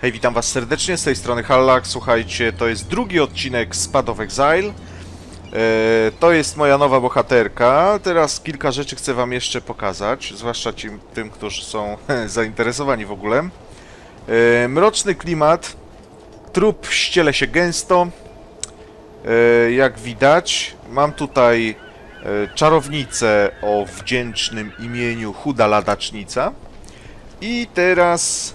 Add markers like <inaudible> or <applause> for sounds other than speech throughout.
Hej, witam was serdecznie, z tej strony Hallak. Słuchajcie, to jest drugi odcinek Path of Exile. E, to jest moja nowa bohaterka. Teraz kilka rzeczy chcę wam jeszcze pokazać, zwłaszcza ci, tym, którzy są <laughs> zainteresowani w ogóle. E, mroczny klimat, trup ściele się gęsto. E, jak widać, mam tutaj czarownicę o wdzięcznym imieniu Chuda Ladacznica. I teraz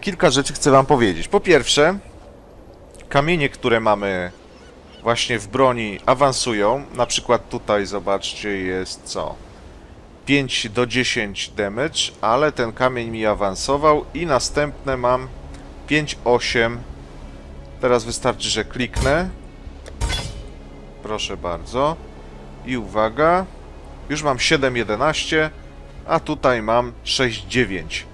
kilka rzeczy chcę wam powiedzieć. Po pierwsze, kamienie, które mamy właśnie w broni awansują. Na przykład tutaj, zobaczcie, jest co? 5 do 10 damage, ale ten kamień mi awansował i następne mam 5, 8. Teraz wystarczy, że kliknę. Proszę bardzo. I uwaga. Już mam 7, 11, a tutaj mam 6, 9.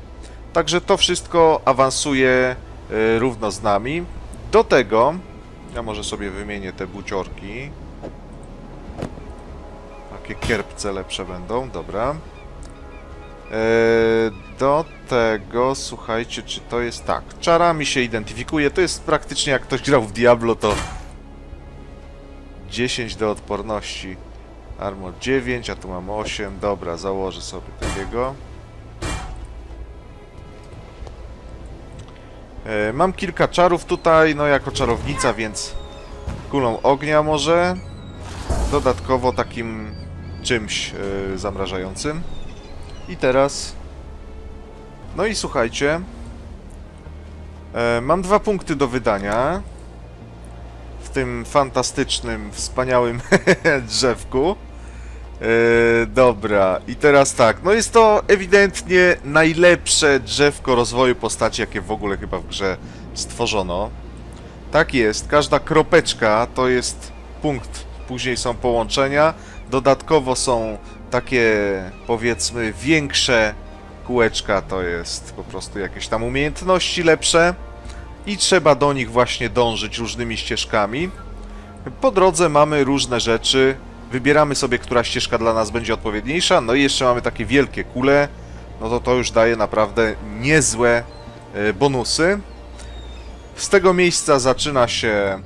Także to wszystko awansuje y, równo z nami. Do tego, ja może sobie wymienię te buciorki. Takie kierpce lepsze będą, dobra. E, do tego, słuchajcie, czy to jest tak. Czarami się identyfikuje. To jest praktycznie jak ktoś grał w Diablo, to 10 do odporności. Armor 9, a tu mam 8. Dobra, założę sobie takiego. Mam kilka czarów tutaj, no jako czarownica, więc kulą ognia może. Dodatkowo takim czymś e, zamrażającym. I teraz... No i słuchajcie. E, Mam dwa punkty do wydania. W tym fantastycznym, wspaniałym <laughs> drzewku. E, dobra, i teraz tak, no jest to ewidentnie najlepsze drzewko rozwoju postaci, jakie w ogóle chyba w grze stworzono. Tak jest, każda kropeczka to jest punkt, później są połączenia, dodatkowo są takie, powiedzmy, większe kółeczka, to jest po prostu jakieś tam umiejętności lepsze i trzeba do nich właśnie dążyć różnymi ścieżkami. Po drodze mamy różne rzeczy, wybieramy sobie, która ścieżka dla nas będzie odpowiedniejsza, no i jeszcze mamy takie wielkie kule, no to to już daje naprawdę niezłe e, bonusy. Z tego miejsca zaczyna się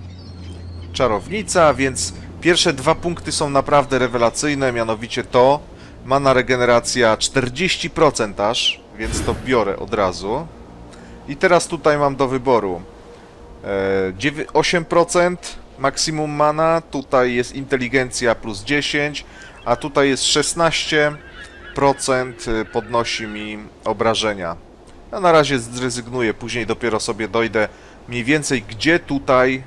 czarownica, więc pierwsze dwa punkty są naprawdę rewelacyjne, mianowicie to mana regeneracja 40% aż, więc to biorę od razu. I teraz tutaj mam do wyboru e, dziewię- 8% maksimum mana, tutaj jest inteligencja plus 10, a tutaj jest 16% y, podnosi mi obrażenia. Ja na razie zrezygnuję, później dopiero sobie dojdę mniej więcej gdzie tutaj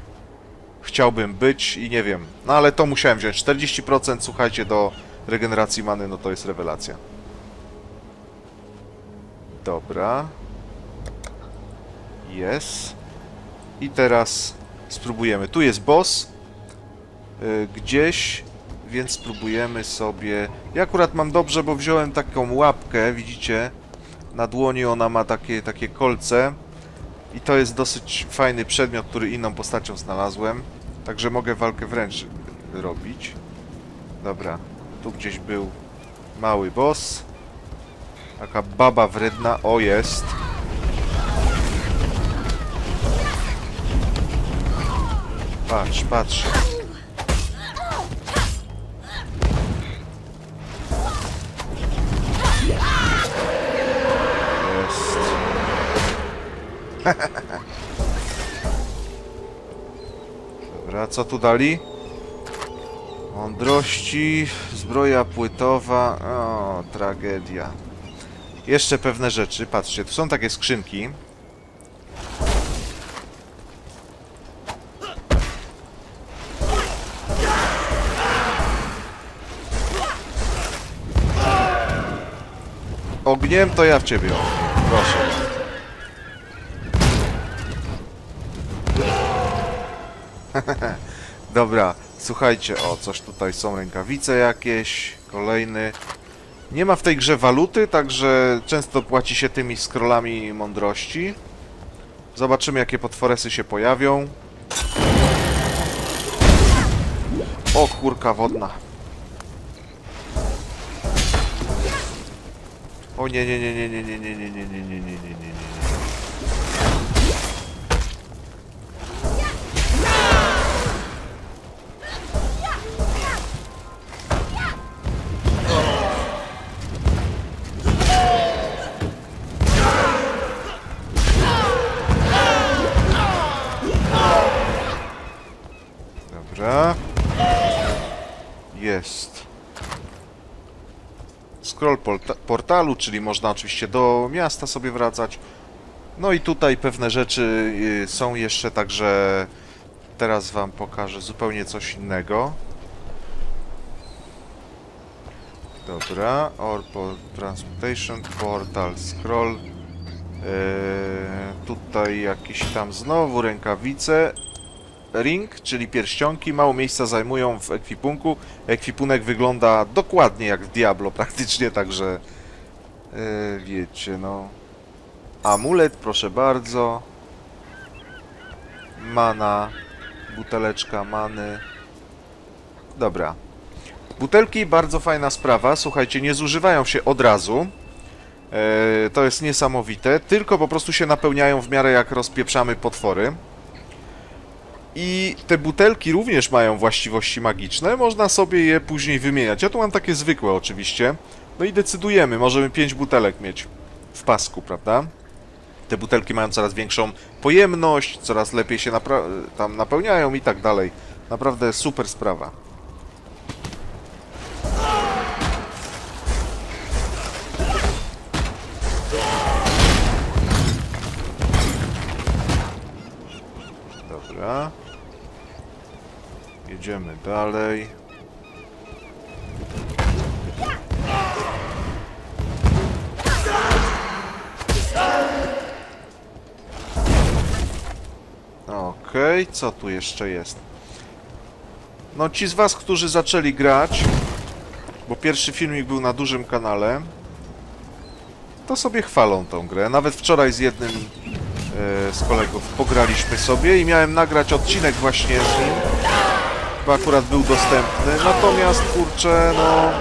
chciałbym być i nie wiem. No ale to musiałem wziąć. 40% słuchajcie do regeneracji many, no to jest rewelacja. Dobra. Jest. I teraz spróbujemy. Tu jest boss. y, Gdzieś, więc spróbujemy sobie... Ja akurat mam dobrze, bo wziąłem taką łapkę, widzicie? Na dłoni ona ma takie, takie kolce. I to jest dosyć fajny przedmiot, który inną postacią znalazłem. Także mogę walkę wręcz robić. Dobra, tu gdzieś był mały boss. Taka baba wredna. O, jest. Patrz, patrz. Jest. <laughs> Dobra, co tu dali? Mądrości, zbroja płytowa. O, tragedia. Jeszcze pewne rzeczy. Patrzcie, tu są takie skrzynki. Ogniem to ja w ciebie. Proszę. <laughs> Dobra, słuchajcie, o, coś tutaj są rękawice jakieś, kolejny. Nie ma w tej grze waluty, także często płaci się tymi scrollami mądrości. Zobaczymy, jakie potworesy się pojawią. O, kurka wodna. O nie, nie, nie, nie, nie, nie, nie, nie, nie, nie, nie, nie, nie, nie, nie. Portalu, czyli można oczywiście do miasta sobie wracać. No i tutaj pewne rzeczy y, są jeszcze, także teraz wam pokażę zupełnie coś innego. Dobra, Orpo Transportation, Portal, Scroll. Eee, tutaj jakieś tam znowu rękawice. Ring, czyli pierścionki, mało miejsca zajmują w ekwipunku. Ekwipunek wygląda dokładnie jak w Diablo praktycznie, także eee, wiecie, no. Amulet, proszę bardzo. Mana, buteleczka many. Dobra. Butelki, bardzo fajna sprawa. Słuchajcie, nie zużywają się od razu. E, to jest niesamowite. Tylko po prostu się napełniają w miarę jak rozpieprzamy potwory. I te butelki również mają właściwości magiczne. Można sobie je później wymieniać. Ja tu mam takie zwykłe oczywiście. No i decydujemy. Możemy 5 butelek mieć w pasku, prawda? Te butelki mają coraz większą pojemność, coraz lepiej się tam napełniają i tak dalej. Naprawdę super sprawa. Dobra. Jedziemy dalej. Okej, co tu jeszcze jest? No ci z was, którzy zaczęli grać, bo pierwszy filmik był na dużym kanale, to sobie chwalą tą grę. Nawet wczoraj z jednym e, z kolegów pograliśmy sobie i miałem nagrać odcinek właśnie z nim, bo akurat był dostępny. Natomiast, kurczę, no...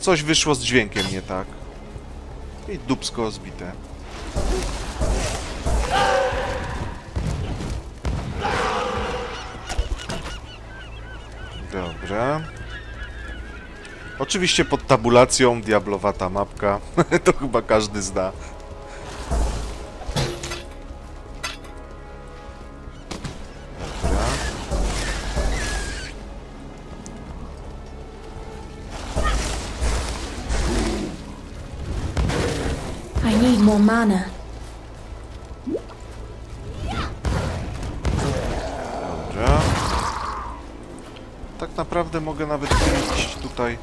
Coś wyszło z dźwiękiem nie tak. I dupsko zbite. Dobra. Oczywiście pod tabulacją diablowata mapka. <laughs> to chyba każdy zna. Dobra. I need more mana. Naprawdę mogę nawet iść tutaj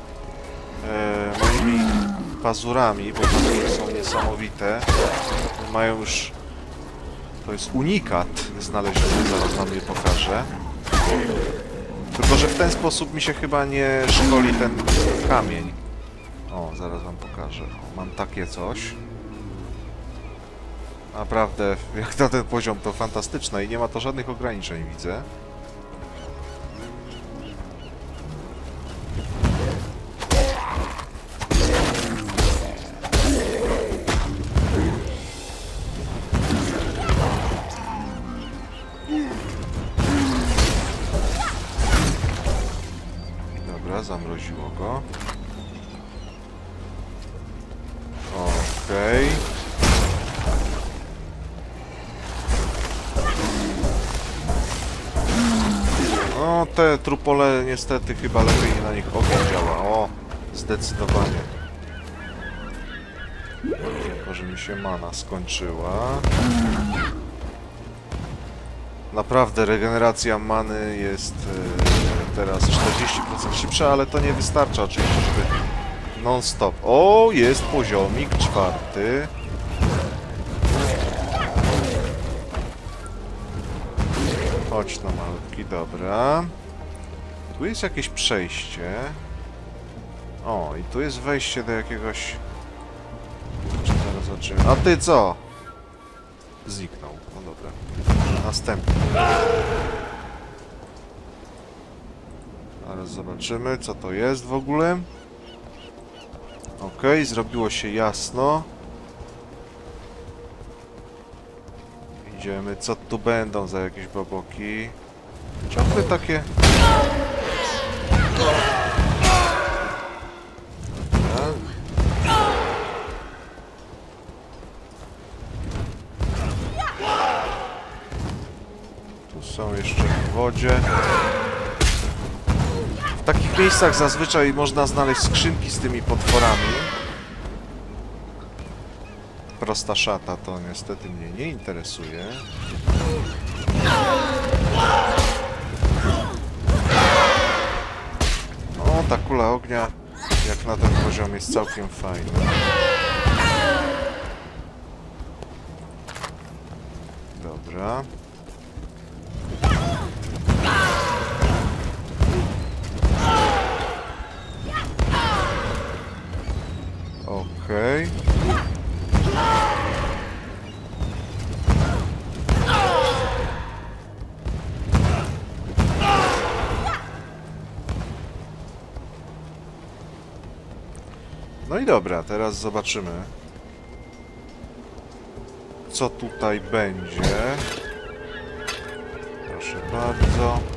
e, moimi pazurami, bo pazury są niesamowite. Mają już... To jest unikat znaleziony, zaraz wam je pokażę. Tylko, że w ten sposób mi się chyba nie szkoli ten kamień. O, zaraz wam pokażę. O, mam takie coś. Naprawdę, <laughs> jak na ten poziom to fantastyczne i nie ma to żadnych ograniczeń, widzę. Zamroziło go. Okej. No, te trupole niestety chyba lepiej na nich ogień działa. O, zdecydowanie. Tylko, że mi się mana skończyła. Naprawdę, regeneracja many jest e, teraz 40% szybsza, ale to nie wystarcza oczywiście, żeby non-stop. O, jest poziomik czwarty. Chodź no malutki, dobra. Tu jest jakieś przejście. O, i tu jest wejście do jakiegoś... Czy. A ty co? Zniknął. No dobra. Następny. Zaraz zobaczymy, co to jest w ogóle. Okej, zrobiło się jasno. Idziemy, co tu będą za jakieś boboki? Ciągle takie... Tu są jeszcze w wodzie. Takich miejscach zazwyczaj można znaleźć skrzynki z tymi potworami. Prosta szata to niestety mnie nie interesuje. O, ta kula ognia jak na ten poziom jest całkiem fajna. Okej. No i dobra, teraz zobaczymy. Co tutaj będzie. Proszę bardzo.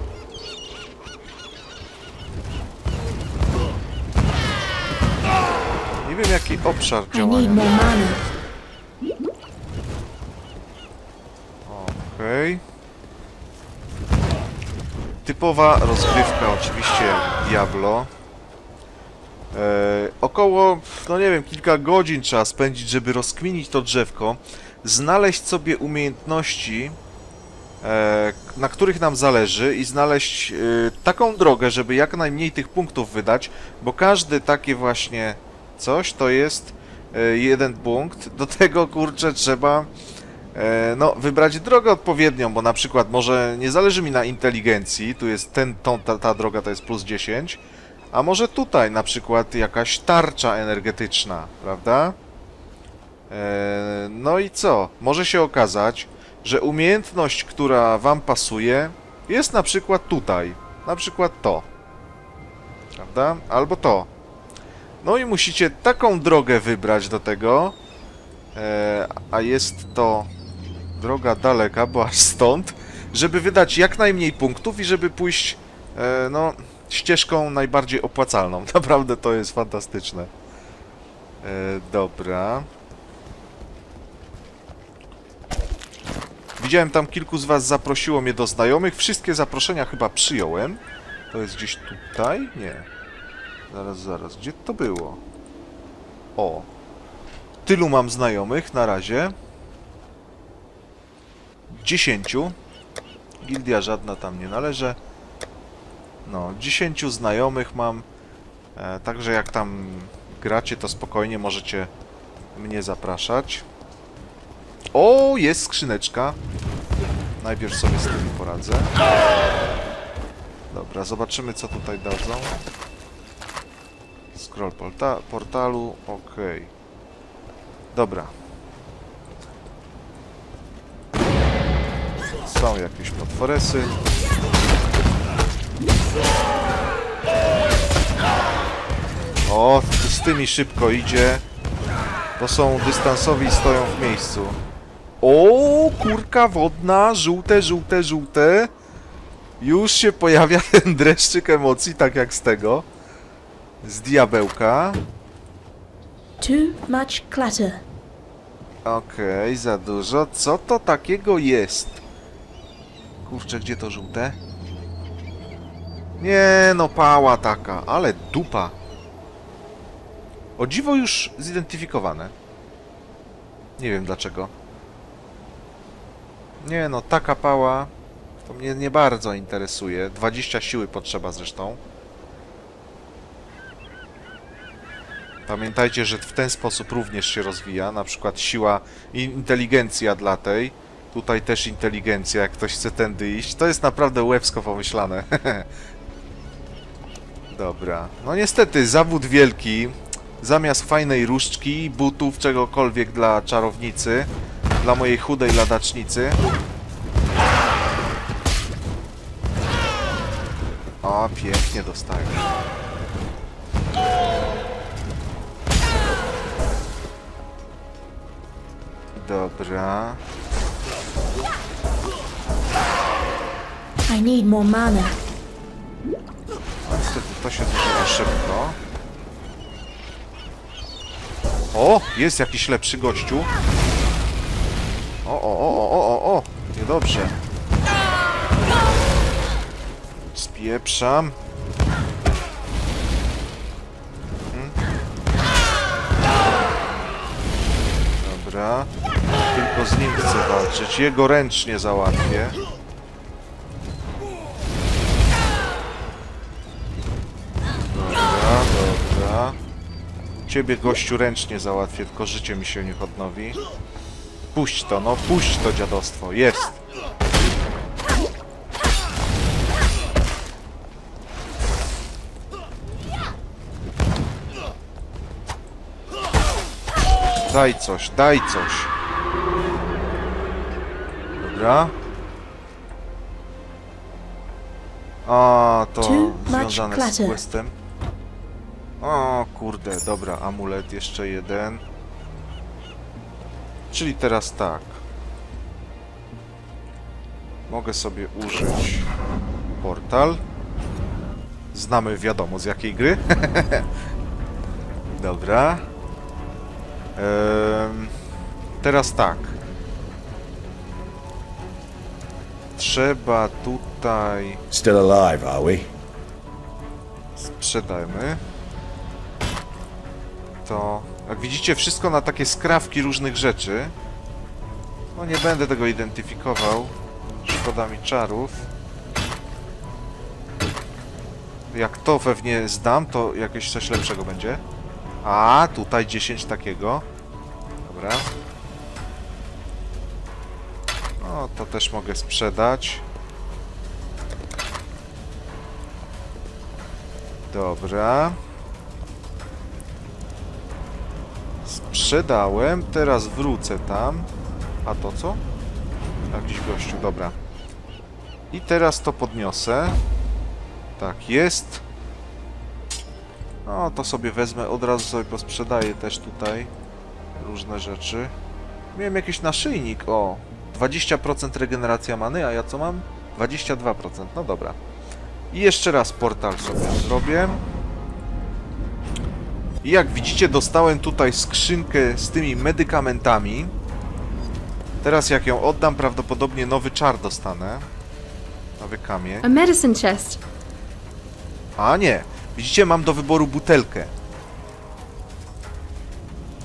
Wiem jaki obszar działania. Okej. Typowa rozgrywka oczywiście Diablo. E, około, no nie wiem, kilka godzin trzeba spędzić, żeby rozkminić to drzewko, znaleźć sobie umiejętności, e, na których nam zależy i znaleźć e, taką drogę, żeby jak najmniej tych punktów wydać, bo każdy takie właśnie coś to jest e, jeden punkt. Do <laughs> tego kurczę trzeba E, no, wybrać drogę odpowiednią, bo na przykład może nie zależy mi na inteligencji, tu jest ten, tą, ta, ta droga to jest plus 10, a może tutaj na przykład jakaś tarcza energetyczna, prawda? E, no i co? Może się okazać, że umiejętność, która wam pasuje, jest na przykład tutaj, na przykład to, prawda? Albo to. No i musicie taką drogę wybrać do tego, e, a jest to droga daleka, bo aż stąd, żeby wydać jak najmniej punktów i żeby pójść, e, no, ścieżką najbardziej opłacalną. <laughs> Naprawdę to jest fantastyczne. E, dobra. Widziałem tam kilku z was zaprosiło mnie do znajomych. Wszystkie zaproszenia chyba przyjąłem. To jest gdzieś tutaj? Nie. Zaraz, zaraz. Gdzie to było? O. Tylu mam znajomych na razie. 10. Gildia żadna tam nie należy. No, 10 znajomych mam. E, także jak tam gracie, to spokojnie możecie mnie zapraszać. O, jest skrzyneczka. Najpierw sobie z tym poradzę. Dobra, zobaczymy co tutaj dadzą. Scroll porta portalu, okej. Dobra, Są jakieś potworesy. O, z tymi szybko idzie. To są dystansowi i stoją w miejscu. O, kurka wodna, żółte, żółte, żółte. Już się pojawia <laughs> ten dreszczyk emocji, tak jak z tego. Z diabełka. Too much clutter. Okej, za dużo. Co to takiego jest? Kurczę, gdzie to żółte? Nie, no pała taka, ale dupa. O dziwo już zidentyfikowane. Nie wiem dlaczego. Nie no, taka pała to mnie nie bardzo interesuje. 20 siły potrzeba zresztą. Pamiętajcie, że w ten sposób również się rozwija, na przykład siła i inteligencja dla tej. Tutaj też inteligencja, jak ktoś chce tędy iść. To jest naprawdę łebsko pomyślane. <laughs> Dobra. No niestety, zawód wielki. Zamiast fajnej różdżki, butów, czegokolwiek dla czarownicy, dla mojej chudej ladacznicy. O, pięknie dostaję. Dobra. I need more mana. No niestety to się dużo szybko. O! Jest jakiś lepszy gościu. O, o, o, o, o, o! Niedobrze. Spieprzam. Mhm. Dobra. Tylko z nim chcę walczyć. Jego ręcznie załatwię. Dobra, dobra. Ciebie gościu ręcznie załatwię, tylko życie mi się niech odnowi. Puść to, no puść to dziadostwo. Jest. Daj coś, daj coś. Dobra. A, to związane z questem. O, kurde, dobra, amulet jeszcze jeden. Czyli teraz tak. Mogę sobie użyć portal. Znamy wiadomo z jakiej gry. <laughs> dobra. Em, teraz tak. Trzeba tutaj Still alive, are we? sprzedajmy. To, jak widzicie, wszystko na takie skrawki różnych rzeczy. No nie będę tego identyfikował. Szkoda mi czarów. Jak to pewnie zdam, to jakieś coś lepszego będzie. A, tutaj 10 takiego. Dobra. To też mogę sprzedać. Dobra. Sprzedałem, teraz wrócę tam. A to co? Jakiś gościu, dobra. I teraz to podniosę. Tak, jest. No, to sobie wezmę, od razu sobie posprzedaję też tutaj różne rzeczy. Miałem jakiś naszyjnik, o. 20% regeneracja many, a ja co mam? 22%, no dobra. I jeszcze raz portal sobie zrobię. I jak widzicie, dostałem tutaj skrzynkę z tymi medykamentami. Teraz jak ją oddam, prawdopodobnie nowy czar dostanę. Nowy kamień. A medicine chest. A nie, widzicie, mam do wyboru butelkę.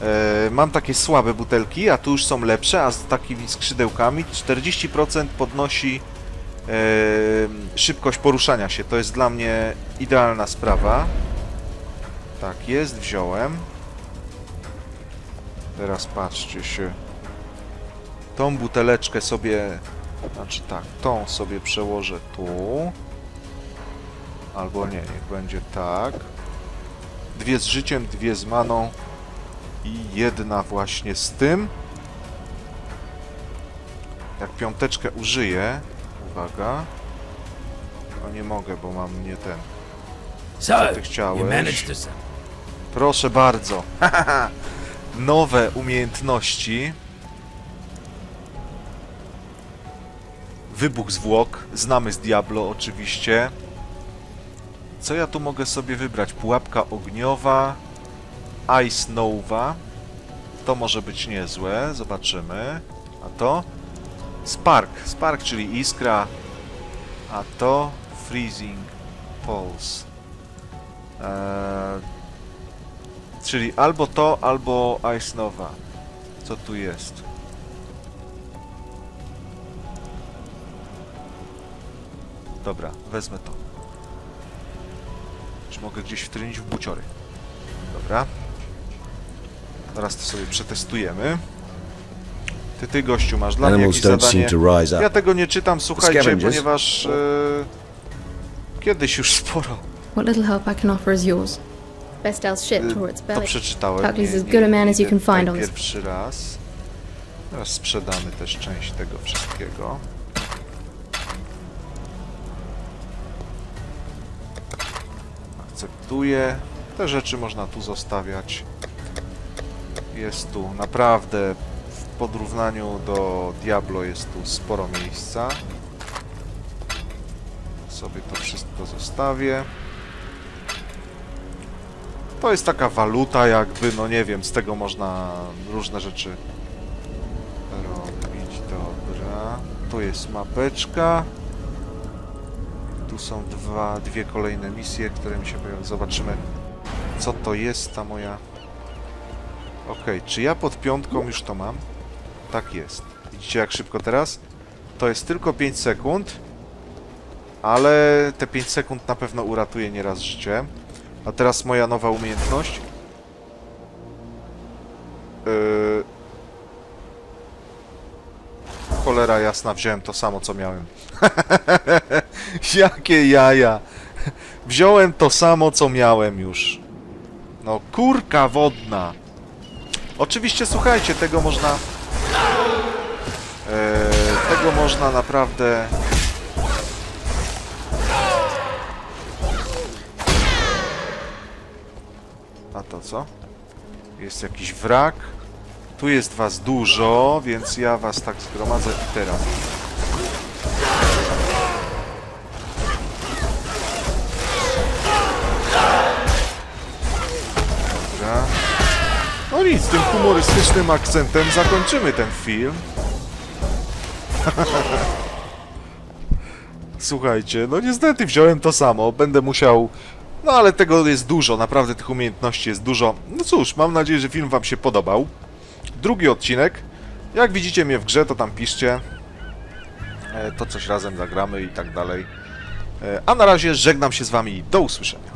E, mam takie słabe butelki, a tu już są lepsze, a z takimi skrzydełkami 40% podnosi e, szybkość poruszania się. To jest dla mnie idealna sprawa. Tak jest, wziąłem. Teraz patrzcie się. Tą buteleczkę sobie, znaczy tak, tą sobie przełożę tu. Albo nie, niech będzie tak. Dwie z życiem, dwie z maną i jedna właśnie z tym. Jak piąteczkę użyję, uwaga, no nie mogę, bo mam nie ten. So, ty chciałeś? Proszę bardzo. <laughs> Nowe umiejętności. Wybuch zwłok. Znamy z Diablo oczywiście. Co ja tu mogę sobie wybrać? Pułapka ogniowa. Ice Nova. To może być niezłe. Zobaczymy. A to? Spark. Spark, czyli iskra. A to? Freezing Pulse. Eee, Czyli albo to, albo Ice Nova. Co tu jest? Dobra, wezmę to. Czy mogę gdzieś wtrynić w buciory? Dobra. Teraz to sobie przetestujemy. Ty, ty gościu, masz dla mnie jakieś zadanie? to Ja tego nie czytam, słuchajcie, ponieważ... E, kiedyś już sporo What little help I can offer is yours. Bestel's ship tore its To belly. przeczytałem. Buckley's nie- as nie- good a man nie as you idę can find tutaj on this Pierwszy raz. Teraz sprzedamy też część tego wszystkiego. Akceptuję. Te rzeczy można tu zostawiać. Jest tu naprawdę w porównaniu do Diablo jest tu sporo miejsca. Sobie to wszystko zostawię. To jest taka waluta jakby, no nie wiem, z tego można różne rzeczy robić. Dobra. Tu jest mapeczka. Tu są dwa, dwie kolejne misje, które mi się pojawią. Zobaczymy, co to jest ta moja Okej, czy ja pod piątką już to mam? Tak jest. Widzicie jak szybko teraz? To jest tylko 5 sekund, ale te 5 sekund na pewno uratuje nieraz życie. A teraz moja nowa umiejętność. Yy... Cholera jasna, wziąłem to samo co miałem. <laughs> Jakie jaja! Wziąłem to samo co miałem już. No kurka wodna. Oczywiście słuchajcie, tego można... E, tego można naprawdę... A to co? Jest jakiś wrak. Tu jest was dużo, więc ja was tak zgromadzę i teraz. Nic, tym humorystycznym akcentem zakończymy ten film. <laughs> Słuchajcie, no niestety wziąłem to samo, będę musiał... No ale tego jest dużo, naprawdę tych umiejętności jest dużo. No cóż, mam nadzieję, że film wam się podobał. Drugi odcinek. Jak widzicie mnie w grze, to tam piszcie. E, To coś razem zagramy i tak dalej. E, A na razie żegnam się z wami. Do usłyszenia.